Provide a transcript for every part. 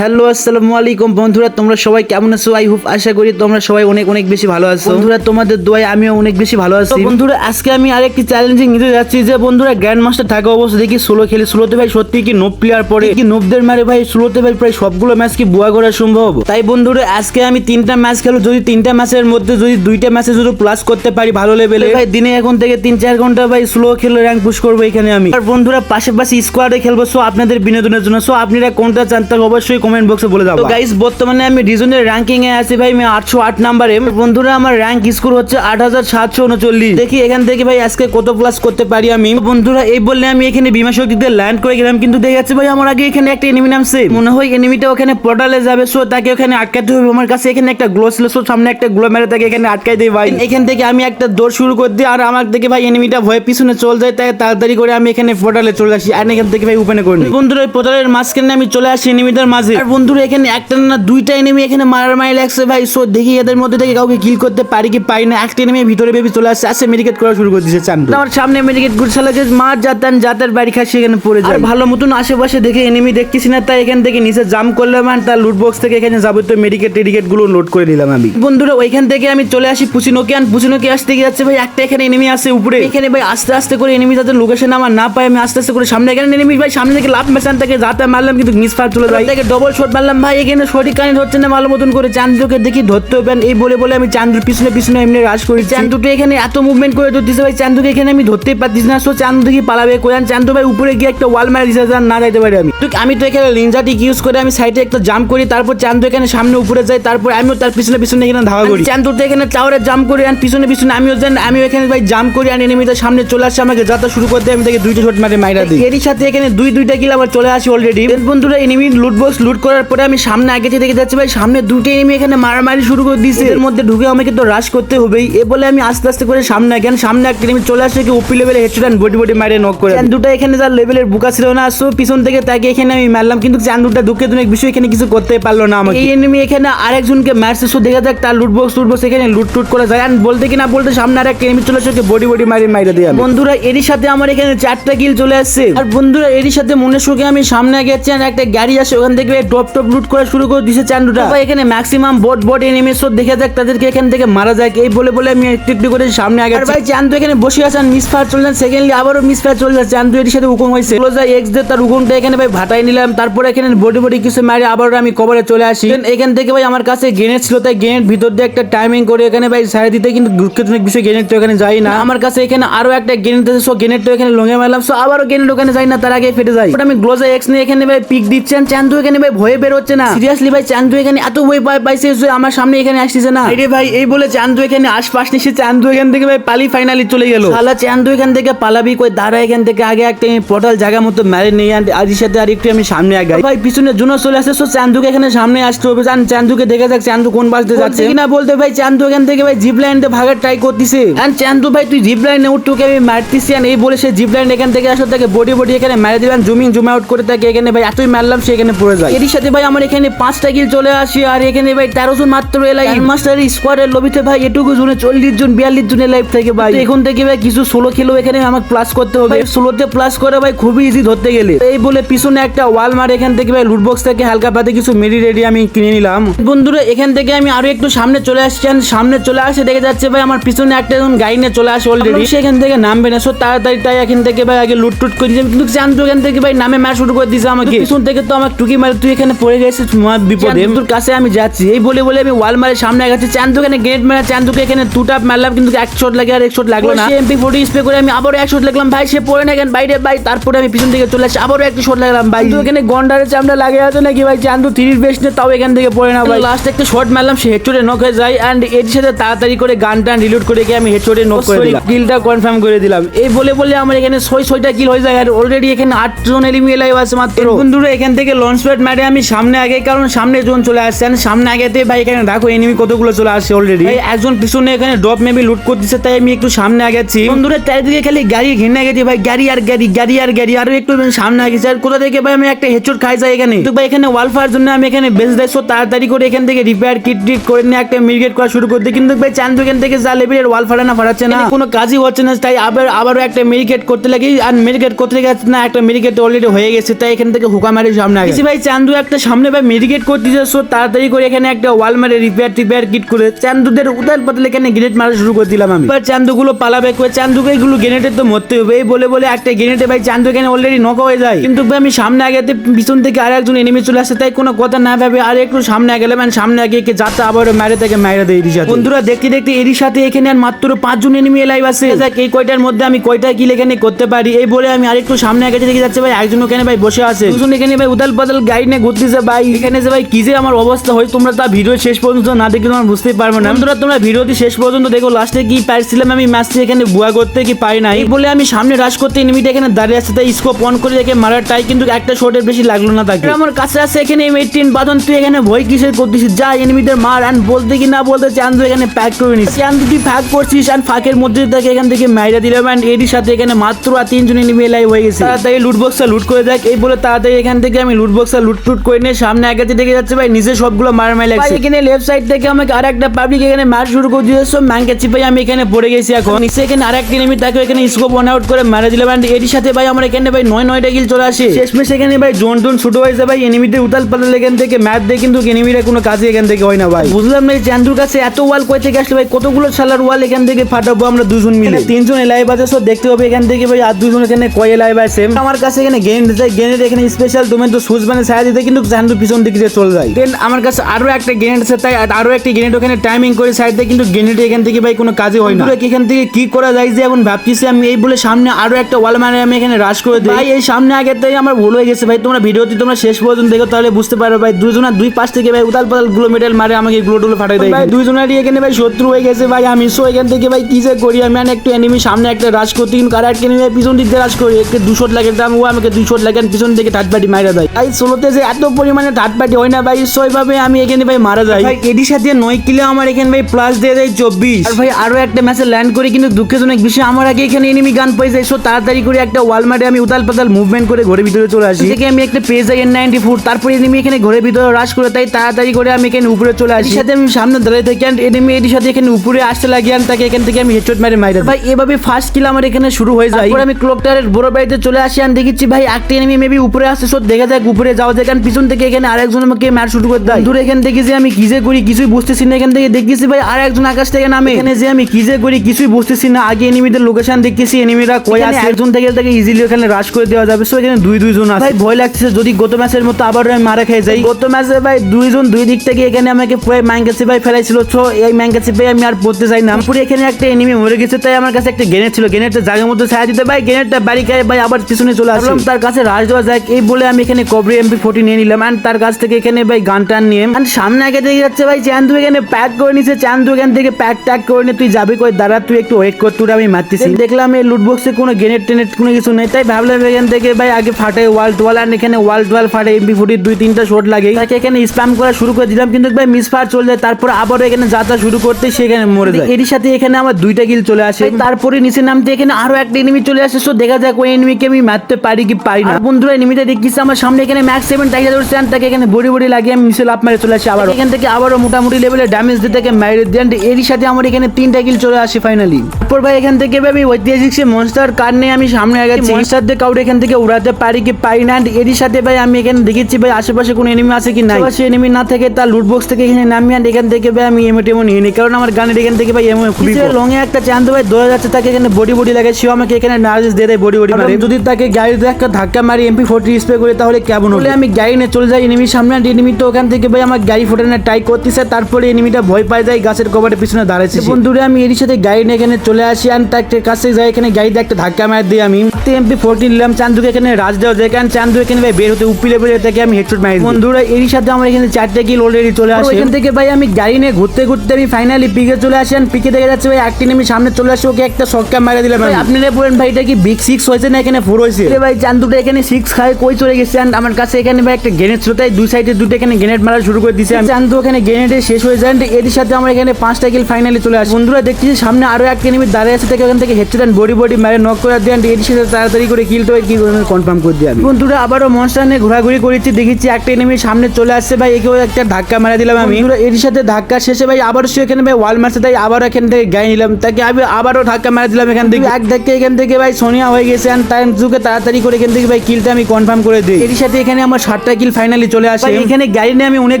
Hello আসসালামু আলাইকুম। বন্ধুরা তোমরা সবাই কেমন আছো? আই হোপ আশা করি তোমরা সবাই অনেক অনেক বেশি ভালো আছো। বন্ধুরা তোমাদের দোয়ায় আমিও অনেক বেশি ভালো আছি। বন্ধুরা আজকে আমি আরেকটি চ্যালেঞ্জিং নিতে যাচ্ছি যে বন্ধুরা গ্র্যান্ড মাস্টার থাকা অবস্থা দেখি সোলো খেলে। সোলোতে ভাই সত্যি কি নোব প্লেয়ার পড়ে? কি নোবদের মারে ভাই সোলোতে ভাই প্রায় সবগুলো ম্যাচ কি বুয়া করা সম্ভব? তাই বন্ধুরা আজকে আমি তিনটা ম্যাচ খেলো যদি তিনটা ম্যাচের মধ্যে যদি দুইটা ম্যাচে যদি প্লাস করতে পারি ভালো লেভেলে ভাই দিনে এখন থেকে তিন চার ঘণ্টা ভাই স্লো খেলে র্যাঙ্ক পুশ করব এখানে আমি। আর বন্ধুরা পাশাপাশি স্কোয়াডে খেলব। সো আপনাদের বিনোদনের জন্য। সো আপনারা কোনটা চান তা অবশ্যই কমেন্ট বক্সে বলে দাও গাইস বর্তমানে আমি রিজনের র্যাঙ্কিং এ আছি ভাই আমি আটশো আট নাম্বারে বন্ধুরা আমার র্যাঙ্ক স্কোর হচ্ছে আট হাজার সাতশো উনচল্লিশ। দেখি এখান থেকে ভাই আজকে কত প্লাস করতে পারি আমি? বন্ধুরা এই বললে আমি এখানে বিমা শক্তিতে ল্যান্ড করে গেলাম কিন্তু দেখা যাচ্ছে ভাই আমার আগে এখানে একটা এনিমি নামছে মনে হয় এনিমিটা ওখানে পোর্টালে যাবে সো তাকে ওখানে আটকাতে হবে। আমার কাছে এখানে একটা গ্লো ছিল সো সামনে একটা গ্লো মেরে তাকে এখানে আটকাই দিই ভাই। এখান থেকে আমি একটা দৌড় শুরু করে দিই আর আমার থেকে ভাই এনিমিটা ভয়ে পিছনে চলে যায় তাই তাড়াতাড়ি করে আমি এখানে পোর্টালে চলে আসি আর এখান থেকে ভাই ওপেনে করে বন্ধুরা এই পোর্টালের মাঝখানে আমি চলে আসি এনিমিটার মাঝে। আর বন্ধুরা এখানে একটা না দুইটা এনিমি এখানে মারার মারি লাগছে ভাই। সো দেখি এদের মধ্যে থেকে কাউকে কিল করতে পারি কি পারি না। একটা এনিমি ভিতরে বেবি চলে আসছে আসে মেডিকেট করা শুরু করে দিয়েছে চান আমার সামনে মেডিকেট গুছালে যে মার যাতান যাতার বাড়ি খাসি এখানে পড়ে যায়। ভালো মতন আশেপাশে দেখে এনিমি দেখতেছি না তাই এখান থেকে নিচে জাম্প করলাম আর তার লুট বক্স থেকে এখানে যাবতীয় মেডিকেট টেডিকেটগুলো লোড করে দিলাম আমি। বন্ধুরা ওইখান থেকে আমি চলে আসি পুচিনোকে আর পুচিনোকে আসতে গিয়ে যাচ্ছে ভাই একটা এখানে এনিমি আছে উপরে। এখানে ভাই আস্তে আস্তে করে এনিমি যাতে লোকেশন আমার না পায় আমি আস্তে আস্তে করে সামনে এখানে এনিমি ভাই সামনে থেকে লাভ মেশান থেকে যাতে মারলাম কিন্তু মিস ফার চলে যায়। ডবল শট মারলাম ভাই এখানে সঠিক কানেক্ট ধরছে না ভালো মতন করে। চান্দুকে দেখি ধরতে হবে এই বলে বলে আমি চান্দুর পিছনে পিছনে এমনি রাশ করি চান্দুকে এখানে এত মুভমেন্ট করে ধরতেছে ভাই চান্দুকে এখানে আমি ধরতেই পারতেছি না। সো চান্দু দেখি পালাবে? কোয়ান চান্দু ভাই উপরে গিয়ে একটা ওয়াল মারা দিছে যান না যাইতে পারি আমি। তো আমি তো এখানে লিঞ্জাটিক ইউজ করে আমি সাইডে একটা জাম্প করি তারপর চান্দু এখানে সামনে উপরে যাই তারপর আমিও তার পিছনে পিছনে এখানে ধাওয়া করি। চান্দু তো এখানে টাওয়ারে জাম্প করি আর পিছনে পিছনে আমিও যান আমিও এখানে ভাই জাম্প করি আর এনিমিটা সামনে চলে আসছে আমাকে যাত্রা শুরু করতে আমি তাকে দুইটা শট মারে মাইরা দিই। এরই সাথে এখানে দুই দুইটা কিল আবার চলে আসি অলরেডি বন্ধুরা এনিমি লুট বক্স লুট করার পরে আমি সামনে আগে থেকে দেখে যাচ্ছি ভাই সামনে দুটো এনিমি এখানে মারামারি শুরু করে দিয়েছে। এর মধ্যে ঢুকে আমাকে তো রাশ করতে হবেই। এ বলে আমি আস্তে আস্তে করে সামনে এখানে সামনে একটা এনিমি চলে আসছে কি ওপি লেভেলে হেডশট অ্যান্ড বডি বডি মারে নক করে দুটো এখানে যার লেভেলের বুকা ছিল না সো পিছন থেকে তাকে এখানে আমি মারলাম কিন্তু চান্দুটা দুঃখে দুনিক বিষয় এখানে কিছু করতে পারল না আমাকে। এই এনিমি এখানে আরেকজনকে মারছে সো দেখা যাক তার লুট বক্স লুট বক্স এখানে লুট টুট করে যায়। আর বলতে কি না বলতে সামনে আর একটা এনিমি চলে আসছে বডি বডি মারি মাইরে দিয়ে বন্ধুরা এরই সাথে আমার এখানে চারটা কিল চলে আসছে। আর বন্ধুরা এরই সাথে মনে সুখে আমি সামনে গেছি আর একটা গাড়ি আসে ওখান থেকে টপ টপ লুট করা শুরু করে দিছে চান্দুটা ভাই এখানে maximum bot bot enemy so দেখা যাক তাদেরকে এখান থেকে মারা যায় এই বলে বলে আমি একটু একটু করে সামনে আগে ভাই চান্দু এখানে বসে আছেন মিস ফায়ার চললেন সেকেন্ডলি আবারও মিস ফায়ার চলে যাচ্ছে চান্দু এর সাথে উকুম হয়েছে। ক্লোজ এক্স দিয়ে তার উকুমটা এখানে ভাই ভাটাই নিলাম তারপরে এখানে বডি বডি কিছু মারি আবারও আমি কভারে চলে আসি। এখান থেকে ভাই আমার কাছে গ্রেনেড ছিল তাই গ্রেনেড ভিতর দিয়ে একটা টাইমিং করে এখানে ভাই সাইড দিতে কিন্তু দুঃখজনক বিষয় গ্রেনেড তো এখানে যাই না। আমার কাছে এখানে আরও একটা গ্রেনেড আছে সো গ্রেনেড তো এখানে লঙ্গে মারলাম সো আবারও গ্রেনেড ওখানে যাই না তার আগে ফেটে যায় ওটা আমি গ্লোজা এক্স নিয়ে এখানে ভাই পিক দিচ্ছেন চান্দু এখানে ভাই ভয়ে বের হচ্ছে না। সিরিয়াসলি ভাই চান্দু এখানে এত ভয় পাই পাইছে যে আমার সামনে এখানে আসতেছে না। আরে ভাই এই বলে চান্দু এখানে আশপাশ নিছে চান্দু এখান থেকে ভাই পালি ফাইনালি চলে গেল। শালা চান্দু এখান থেকে পালাবি কই দাঁড়া এখান থেকে। আগে একটা আমি পোর্টাল জায়গা মতো মেরে নিয়ে আজির সাথে আর একটু আমি সামনে আগাই। ভাই পিছনে জুনো চলে আসছে সো চান্দুকে এখানে সামনে আসতে হবে। চান চান্দুকে দেখে যাক চান্দু কোন পাশে যাচ্ছে। কিনা বলতে ভাই চান্দু এখান থেকে ভাই জিপ লাইন ভাগার ট্রাই করতেছে। আর চান্দু ভাই তুই জিপ লাইনে উঠটুকে আমি মারতেছি। আর এই বলে সে জিপ লাইন এখান থেকে আসলে তাকে বডি বডি এখানে মেরে দিলাম। জুমিং জুম আউট করে তাকে এখানে ভাই এতই মারলাম সে এখানে পড়ে যায়। এর সাথে ভাই আমার এখানে পাঁচটা কিল চলে আসি আর এখানে ভাই তেরো জন মাত্র এলাই মাস্টার স্কোয়াডের লবিতে ভাই এটুকু জনে চল্লিশ জন বিয়াল্লিশ জনের লাইফ থেকে ভাই। এখন থেকে ভাই কিছু ষোলো খেলেও এখানে আমাকে প্লাস করতে হবে। ষোলোতে প্লাস করে ভাই খুবই ইজি ধরতে গেলে। এই বলে পিছনে একটা ওয়াল মার এখান থেকে ভাই লুটবক্স থেকে হালকা পাতে কিছু মেডি রেডি আমি কিনে নিলাম। বন্ধুরা এখান থেকে আমি আরও একটু সামনে চলে আসছি। সামনে চলে আসে দেখে যাচ্ছে ভাই আমার পিছনে একটা এখন গাড়ি নিয়ে চলে আসে অলরেডি সেখান থেকে নামবে না। সো তাড়াতাড়ি তাই এখান থেকে ভাই আগে লুট টুট করে কিন্তু চান্দু এখান থেকে ভাই নামে ম্যাচ শুরু করে দিয়েছে আমাকে। পিছন থেকে তো আমার টুকি মারে তুই এখানে পড়ে গেছিস মহা বিপদে। তোর কাছে আমি যাচ্ছি। এই বলে বলে আমি ওয়াল মারে সামনে গেছি চান্দু এখানে গ্রেট মারা চান্দুকে এখানে টু টাপ মারলাম কিন্তু এক শট লাগে আর এক শট লাগল না। এমপি ফোর্টি স্প্রে করে আমি আবারও এক শট লাগলাম। ভাই সে পড়ে না কেন? বাইরে ভাই তারপরে আমি পিছন থেকে চলে আসি আবারও একটা শট লাগলাম। ভাই তো এখানে গন্ডারের চামড়া লাগে আছে নাকি ভাই? চান্দু থ্রির বেস্ট নে তাও এখান থেকে পড়ে না ভাই। লাস্ট একটা শট মারলাম সে হেডশটে নক হয়ে যায়। এন্ড এর সাথে তাড়াতাড়ি করে গান টান রিলোড করে গিয়ে আমি হেডশটে নক করে দিলাম। কিলটা কনফার্ম করে দিলাম। এই বলে বলে আমার এখানে ছয় ছয়টা কিল হয়ে যায় আর অলরেডি এখানে আট জন এলিমি লাইভ আছে মাত্র। বন্ধুরা এখান থেকে লঞ্চ প্যাড মারে আমি সামনে আগে কারণ সামনে জন চলে আসছে। and সামনে আগেতে ভাই এখানে দেখো এনিমি কতগুলো চলে আসছে অলরেডি একজন পিছনে এখানে ড্রপ মেবি লুট করতেছে তাই আমি একটু সামনে আগেছি বন্ধুরা চারিদিকে খালি গাড়ি ঘেন্না গেছি ভাই গাড়ি আর গাড়ি গাড়ি আর গাড়ি আরও একটু সামনে আগেছি আর কোথা থেকে ভাই আমি একটা হেডশট খাই যাই এখানে? তো ভাই এখানে ওয়াল ফায়ার জন্য আমি এখানে বেস দেয় তাড়াতাড়ি করে এখান থেকে রিপেয়ার কিট টিট করে নিয়ে একটা মিরগেট করা শুরু করতে কিন্তু ভাই চান্দু এখান থেকে যা লেভেলের ওয়াল ফাড়া না ফাড়াচ্ছে না। কোনো কাজই হচ্ছে না তাই আবার আবারও একটা মেরিকেট করতে লাগি। আর মেরিকেট করতে গেছে না একটা মেরিকেট অলরেডি হয়ে গেছে তাই এখান থেকে হুকা মারি সামনে আগে। ভাই চান্দু চান্দু একটা সামনে ভাই মেডিকেট করতেছে সো তাড়াতাড়ি করে এখানে একটা ওয়াল মারে রিপেয়ার টিপেয়ার কিট করে চান্দুদের উদাল পাতলে এখানে গ্রেনেড মারা শুরু করে দিলাম আমি। এবার চান্দুগুলো পালাবে করে চান্দুকে এগুলো গ্রেনেডের তো মরতে হবে। এই বলে বলে একটা গ্রেনেডে ভাই চান্দু এখানে অলরেডি নক হয়ে যায়। কিন্তু ভাই আমি সামনে আগে পিছন থেকে আর একজন এনিমি চলে আসে, তাই কোনো কথা না ভাবে আর একটু সামনে গেলাম। and সামনে আগে একে যাতে আবার মেরে থেকে মেরে দেয় এরির বন্ধুরা, দেখতে দেখতে এরির সাথে এখানে আর মাত্র পাঁচজন এনিমি লাইভ আছে। দেখ, এই কয়টার মধ্যে আমি কয়টা কিল এখানে করতে পারি? এই বলে আমি আরেকটু সামনে আগে দেখে যাচ্ছে ভাই, একজন ওখানে ভাই বসে আছে। দুজন এখানে ভাই উদাল পাতাল গাড়ি নিয়ে ঘুরতেছে ভাই, এখানে যে ভাই কি যে আমার অবস্থা হয়, তোমরা তা ভিডিও শেষ পর্যন্ত না দেখে তোমরা বুঝতেই পারবে না। বন্ধুরা, তোমরা ভিডিওটি শেষ পর্যন্ত দেখো লাস্টে কি পারছিলাম আমি ম্যাচটি এখানে বুয়া করতে কি পারি নাই। বলে আমি সামনে রাশ করতে এনিমিটা এখানে দাঁড়িয়ে আছে, তাই স্কোপ অন করে দেখে মারার টাই কিন্তু একটা শটের বেশি লাগল না তাকে। আমার কাছে আছে এখানে এইটিন বাদন, তুই এখানে ভয় কিসের করতেছিস? যা এনিমিদের মার অ্যান্ড বলতে কি না বলতে চান্দু এখানে প্যাক করে নিস চান্দু, তুই প্যাক করছিস অ্যান্ড ফাঁকের মধ্যে তাকে এখান থেকে মাইরা দিলাম অ্যান্ড এটির সাথে এখানে মাত্র আর তিনজন এনিমি লাইভ হয়ে গেছে। তাড়াতাড়ি লুট বক্সটা লুট করে দেখ, এই বলে তাড়াতাড়ি এখান থেকে আমি লুট বক্সটা লুট টুট করে নিয়ে সামনে আগে দেখে যাচ্ছে ভাই নিজে সবগুলো মার মাই লাগছে এখানে লেফট সাইড থেকে আমাকে আর একটা পাবলিক এখানে মার শুরু করে দিয়েছে ম্যাঙ্কে চিপাই আমি এখানে পড়ে গেছি এখন। নিচে এখানে আর একটা এনিমি তাকে এখানে স্কোপ ওয়ান আউট করে মারা দিলাম। অ্যান্ড এটির সাথে ভাই আমার এখানে ভাই নয় নয়টা কিল চলে আসে। শেষমেশ এখানে ভাই জোন টোন শুট হয়েছে ভাই এনিমিদের উতাল পাতাল এখান থেকে ম্যাচ দিয়ে কিন্তু এনিমিরা কোনো কাজে এখান থেকে হয় না ভাই। বুঝলাম না এই চান্দুর কাছে এত ওয়াল কই থেকে আসলে ভাই কতগুলো সালার ওয়াল এখান থেকে ফাটাবো আমরা দুজন মিলে? তিনজন এলাইভ আছে সো দেখতে হবে এখান থেকে ভাই আর দুজন এখানে কয় এলাইভ আছে। আমার কাছে এখানে গেন চাই গেনের এখানে স্পেশাল তুমি তো সুজ মানে ছায়া দিতে কিন্তু চান্দু পিছন দিকে যে চলে যায়। দেন আমার কাছে আরও একটা গ্রেনেড আছে তাই আরও একটা গ্রেনেড ওখানে টাইমিং করে সাইড দিয়ে কিন্তু গ্রেনেড এখান থেকে ভাই কোনো কাজে হয় না। এখান থেকে কি করা যায় যে এখন ভাবতেছি আমি এই বলে সামনে আরও একটা ওয়াল মানে আমি এখানে রাশ করে দিই। ভাই এই সামনে আগে তাই আমার ভুল হয়ে গেছে ভাই তোমরা ভিডিওটি তোমরা শেষ পর্যন্ত দেখো তাহলে বুঝতে পারো ভাই দুজনা দুই পাশ থেকে ভাই উতাল পাতালগুলো মেডেল মারে আমাকে গুলো টুলো ফাটাই দেয়। ভাই দুইজনারই এখানে ভাই শত্রু হয়ে গেছে ভাই আমি সো এখান থেকে ভাই কি যে করি আমি একটু এনিমি সামনে একটা রাশ করতে কিন্তু আর একটা এনিমি পিছন দিক দিয়ে রাশ করি একটু দুশো লাগে দাম ও আমাকে দুশো লাগে পিছন থেকে থার্ড পার্টি মারা দেয়। ভাই সোলোতে যে এত পরিমাণে থার্ড পার্টি হয় না ভাই সো এইভাবে আমি এখানে ভাই মারা যাই। ভাই এটির সাথে নয় কিলো আমার এখানে ভাই প্লাস দিয়ে দেয় চব্বিশ। আর ভাই আরও একটা ম্যাচে ল্যান্ড করি কিন্তু দুঃখজনক বিষয় আমার আগে এখানে এনিমি গান পেয়ে যায় সো তাড়াতাড়ি করে একটা ওয়াল মারে আমি উতাল পাতাল মুভমেন্ট করে ঘরের ভিতরে চলে আসি। থেকে আমি একটা পেজ যাই এন নাইনটি ফোর তারপরে এনিমি এখানে ঘরের ভিতরে রাশ করে তাই তাড়াতাড়ি করে আমি এখানে উপরে চলে আসি। সাথে আমি সামনে দাঁড়িয়ে থাকি and এনিমি এটির সাথে এখানে উপরে আসতে লাগি and তাকে এখান থেকে আমি হেডশট মেরে মারি ভাই এভাবে ফার্স্ট কিল আমার এখানে শুরু হয়ে যায়। আমি ক্লকটারের বড় বাড়িতে চলে আসি আর দেখেছি ভাই একটা এনিমি মেবি উপরে আসছে সো দেখা যাক উপরে যাওয়া যায় কারণ পিছন থেকে এখানে আরেকজন আমাকে মার শুরু করে দেয়। দূরে এখান থেকে যে আমি কি যে করি কিছুই বুঝতেছি না। এখান থেকে দেখতেছি ভাই আর একজন আকাশ থেকে নামে। এখানে যে আমি কি যে করি কিছুই বুঝতেছি না। আগে এনিমিদের লোকেশন দেখতেছি এনিমিরা কই আছে? একজন থেকে তাকে ইজিলি এখানে রাশ করে দেওয়া যাবে। সো এখানে দুই দুইজন আছে। ভাই ভয় লাগছে যদি গত ম্যাচের মতো আবার আমি মারা খেয়ে যাই। গত ম্যাচে ভাই দুইজন দুই দিক থেকে এখানে আমাকে পুরো ম্যাঙ্গাসি ভাই ফেলাইছিল। তো এই ম্যাঙ্গাসি ভাই আমি আর পড়তে চাই না। পুরো এখানে একটা এনিমি মরে গেছে তাই আমার কাছে একটা গ্রেনেড ছিল। গ্রেনেডটা জায়গার মধ্যে ছায়া দিতে ভাই গ্রেনেডটা বাড়ি খায় ভাই আবার পিছনে চলে আসলাম তার কাছে রাশ দেওয়া যায় এই বলে আমি এখানে কবরি এমপি ফোর্টি নিয়ে নিলাম অ্যান্ড তার কাছ থেকে এখানে ভাই গান টান নিয়ে and সামনে আগে দেখে যাচ্ছে ভাই চান্দু এখানে প্যাক করে নিছে চান্দু এখান থেকে প্যাক ট্যাক করে নিয়ে তুই যাবি কই দাঁড়া তুই একটু ওয়েট কর তুই আমি মারতেছি দেখলাম এই লুট বক্সে কোনো গ্রেনেড টেনেট কোনো কিছু নেই তাই ভাবলাম এখান থেকে ভাই আগে ফাটাই ওয়াল টোয়াল আর এখানে ওয়াল টোয়াল ফাটে এমপি ফোর্টির দুই তিনটা শট লাগে তাকে এখানে স্প্যাম করা শুরু করে দিলাম কিন্তু ভাই মিস ফায়ার চলে যায় তারপর আবার এখানে যাত্রা শুরু করতে সেখানে মরে যায় এর সাথে এখানে আমার দুইটা গিল চলে আসে তারপরে নিচে নামতে এখানে আরও একটা এনিমি চলে আসে সো দেখা যাক ওই এনিমিকে আমি মারতে পারি কি পারি না বন্ধুরা এনিমিটা দেখতেছি আমার সামনে এখানে ম্যাক্স টাইগার ধরছে and তাকে এখানে বড়ি বড়ি লাগিয়ে আমি মিসেল আপ মারে চলে আসি আবার এখান থেকে আবারও মোটামুটি লেভেলে ড্যামেজ দিতে তাকে মাইরে দেন এর সাথে আমার এখানে তিনটা কিল চলে আসে ফাইনালি তারপর ভাই এখান থেকে আমি ঐতিহাসিক সে মনস্টার কার নিয়ে আমি সামনে আগাচ্ছি। মনস্টার দিয়ে কাউরে এখান থেকে উড়াতে পারি কি পারি না এরই সাথে ভাই আমি এখানে দেখেছি ভাই আশেপাশে কোনো এনিমি আছে কি নাই। সে এনিমি না থাকে তার লুট বক্স থেকে এখানে নামি and এখান থেকে ভাই আমি এমো টেমো নিয়ে নিই কারণ আমার গানের এখান থেকে ভাই এমো খুবই লং এ একটা চান্দ ভাই দৌড়ে যাচ্ছে তাকে এখানে বডি বডি লাগে সেও আমাকে এখানে নার্জেস দিয়ে দেয় বডি বডি মারে। যদি তাকে গাড়িতে একটা ধাক্কা মারি এমপি ফোর্টি স্প্রে করে তাহলে কেমন হলে আমি গাড়ি নিয়ে চলে যায় এনিমির সামনে and এনিমি তো ওখান থেকে ভাই আমার গাড়ি ফোটানোর ট্রাই করতেছে তারপরে এনিমিটা ভয় পায় যায় গাছের কভারের পিছনে দাঁড়াচ্ছে বন্ধুরে আমি এর সাথে গাড়ি নিয়ে এখানে চলে আসি আর তার কাছে যাই এখানে গাড়িতে একটা ধাক্কা মার দিই আমি। এমপি ফোর্টি নিলাম চান্দুকে এখানে রাজ দেওয়া যায় কারণ চান্দু এখানে ভাই বের হতে উপি লেভেলে থেকে আমি হেডশট মারি বন্ধুরা এরই সাথে আমার এখানে চারটে কিল অলরেডি চলে আসে। এখান থেকে ভাই আমি গাড়ি নিয়ে ঘুরতে ঘুরতে আমি ফাইনালি পিকে চলে আসি আর পিকে দেখে যাচ্ছে ভাই একটি নেমে সামনে চলে আসে ওকে একটা শটকা মারা দিলাম ভাই আপনারা বলেন ভাই এটা কি বিগ সিক্স হয়েছে না এখানে ফোর হয়েছে? আরে ভাই চান্দুটা এখানে সিক্স খায় কই চলে গেছে আমার কাছে এখানে ভাই একটা গ্রেনেড ছিল, তাই দুই সাইডে দুটো এখানে গ্রেনেড মারা শুরু করে দিয়েছে আমি চান্দু ওখানে গ্রেনেডে শেষ হয়ে যায়। এর সাথে আমার এখানে পাঁচটা কিল ফাইনালি চলে আসে। বন্ধুরা দেখছি সামনে আরও একটা এনিমি দাঁড়িয়ে আছে থেকে ওখান থেকে হেডশট দেন বডি বডি মারে নক করে দেন। এর সাথে তাড়াতাড়ি করে কিল তো কি কনফার্ম করে আমি। বন্ধুরা, আবারও মনস্টার নিয়ে ঘোরাঘুরি করেছি, দেখেছি একটা এনিমি সামনে চলে আসছে, ভাই, একেও একটা ধাক্কা মারা দিলাম আমি। এর সাথে ধাক্কা শেষে, ভাই, আবারও সে এখানে, ভাই ওয়াল মারছে, তাই আবার এখান থেকে গায়ে নিলাম। তাকে আমি আবারও ধাক্কা মারা দিলাম এখান থেকে। এক ধাক্কা এখান থেকে, ভাই, সোনিয়া হয়ে গেছে তার যুগে তাড়াতাড়ি করে এখান থেকে, ভাই কিলটা আমি কনফার্ম করে দিই। এর সাথে এখানে আমার সাতটা কিল ফাইনালি চলে আসে। এখানে গাড়ি নিয়ে আমি অনেক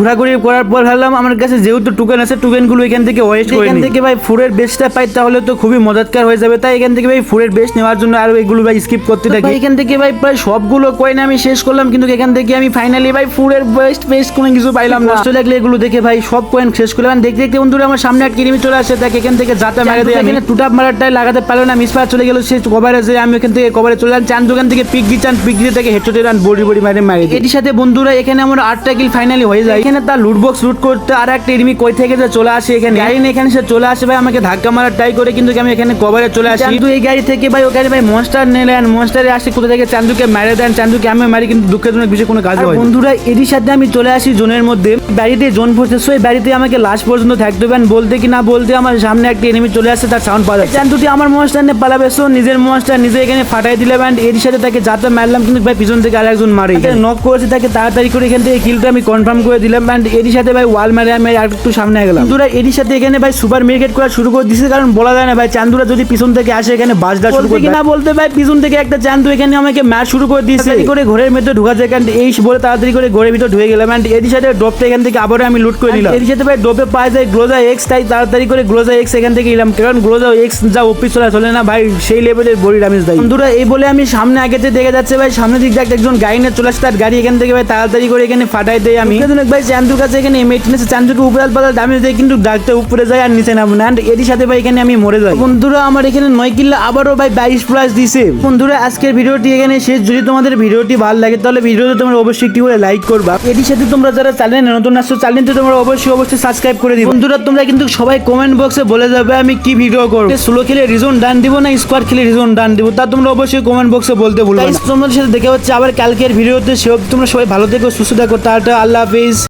ঘোরাঘুরি করার পর ভাবলাম আমার কাছে যেহেতু টোকেন আছে টোকেনগুলো এখান থেকে ওয়েস্ট করে এখান থেকে ভাই ফুরের বেস্টটা পাই তাহলে তো খুবই মজাদার হয়ে যাবে। তাই এখান থেকে ভাই ফুরের বেস্ট নেওয়ার জন্য আরও এগুলো ভাই স্কিপ করতে থাকি। এখান থেকে ভাই প্রায় সবগুলো কয়েন আমি শেষ করলাম কিন্তু এখান থেকে আমি ফাইনালি ভাই ফুরের বেস্ট বেস্ট কোনো কিছু পাইলাম না। কষ্ট লাগলে এগুলো দেখে ভাই সব কয়েন শেষ করলাম। দেখতে দেখতে বন্ধুরা আমার সামনে একটা এনিমি চলে আসে তাকে এখান থেকে যাতে মেরে দেয় এখানে টুটাপ মারারটাই লাগাতে পারল না মিস চলে গেল সে কভারে যে আমি এখান থেকে কভারে চলে যান চান দোকান থেকে পিক দিচ্ছেন পিক দিয়ে তাকে হেডশটে রান বডি বডি মারে মারে। এটির সাথে বন্ধুরা এখানে আমার আটটা কিল ফাইনালি হয়ে যায়। এখানে তার লুট বক্স লুট করতে আর একটা এনিমি কই থেকে যে চলে আসে এখানে। গাড়ি এখানে সে চলে আসে ভাই আমাকে ধাক্কা মারার ট্রাই করে কিন্তু আমি এখানে কভারে চলে আসি? কিন্তু এই গাড়ি থেকে ভাই ওখানে ভাই মনস্টার নিলেন মনস্টারে আসে কোথা থেকে? চান্দুকে মেরে দেন চান্দুকে আমি মারি কিন্তু দুঃখের জন্য কিছু কোনো কাজ হয় বন্ধুরা এরই সাথে আমি চলে আসি জোনের মধ্যে। বাড়িতে জোন পড়ছে সো এই বাড়িতে আমাকে লাস্ট পর্যন্ত থাকতে হবে। বলতে কি না বলতে আমার সামনে একটা এনিমি চলে আসছে তার সাউন্ড পাওয়া যাচ্ছে। চান্দুটি আমার মনস্টার নিয়ে পালাবে সো নিজের মনস্টার নিজে এখানে ফাটাই দিলে ব্যান্ড এরই সাথে তাকে যাতে মারলাম কিন্তু ভাই পিছন থেকে আরেকজন মারে। নক করেছে তাকে তাড়াতাড়ি করে এখান থেকে কিলটা আমি কনফার্ম করে দিলাম। And এরই সাথে ভাই ওয়াল মারে আমি আর একটু সামনে গেলাম বন্ধুরা এরই সাথে এখানে ভাই সুপার মার্কেট করা শুরু করে দিছে কারণ বলা যায় না ভাই চান্দুরা যদি পিছন থেকে আসে এখানে বাজটা শুরু করে না বলতে ভাই পিছন থেকে একটা চান্দু এখানে আমাকে ম্যাচ শুরু করে দিয়েছে তাড়াতাড়ি করে ঘরের মধ্যে ঢোকা যায় কারণ এই বলে তাড়াতাড়ি করে ঘরের ভিতরে ঢুকে গেলাম। And এরই সাথে ড্রপটা এখান থেকে আবারও আমি লুট করে নিলাম। এরই সাথে ভাই ড্রপে পাওয়া যায় গ্লোজা এক্স তাই তাড়াতাড়ি করে গ্লোজা এক্স এখান থেকে নিলাম। কারণ গ্লোজা এক্স যা অফিস চলে চলে না ভাই সেই লেভেলের বডি ড্যামেজ দেয়। বন্ধুরা এই বলে আমি সামনে আগেতে দেখে যাচ্ছে ভাই সামনে দিক দিয়ে একজন গাড়ি নিয়ে চলে আসছে তার গাড়ি এখান থেকে ভাই তাড়াতাড়ি করে এখানে ফাটাই দেয় আমি। ভাই চান্দুর কাছে এখানে মেটিনেছে চান্দুকে উপরে পাতাল ড্যামেজ দেয় কিন্তু ডাকতে উপরে যায় আর নিচে নামে না। And এরই সাথে ভাই এখানে আমি মরে যাই। বন্ধুরা আমার এখানে নয় কিল্লা আবারও ভাই বাইশ প্লাস দিছে। বন্ধুরা আজকের ভিডিওটি এখানে শেষ। যদি তোমাদের ভিডিওটি ভালো লাগে তাহলে ভিডিওতে তোমরা অবশ্যই একটি করে লাইক করবা। এটির সাথে তোমরা যারা চ্যানেলে নতুন আসছো চ্যানেলটি তোমরা অবশ্যই অবশ্যই সাবস্ক্রাইব করে দিও বন্ধুরা তোমরা কিন্তু সবাই কমেন্ট বক্সে বলে যাবে আমি কি ভিডিও করব। স্লো খেলে রিজন ডান দিব না স্কোয়ার খেলে রিজন ডান দিব? তা তোমরা অবশ্যই কমেন্ট বক্সে বলতে ভুলবে না। তোমাদের সাথে দেখা হচ্ছে আবার কালকের ভিডিওতে। সে তোমরা সবাই ভালো থেকো সুস্থ থাকো টাটা আল্লাহ হাফিজ।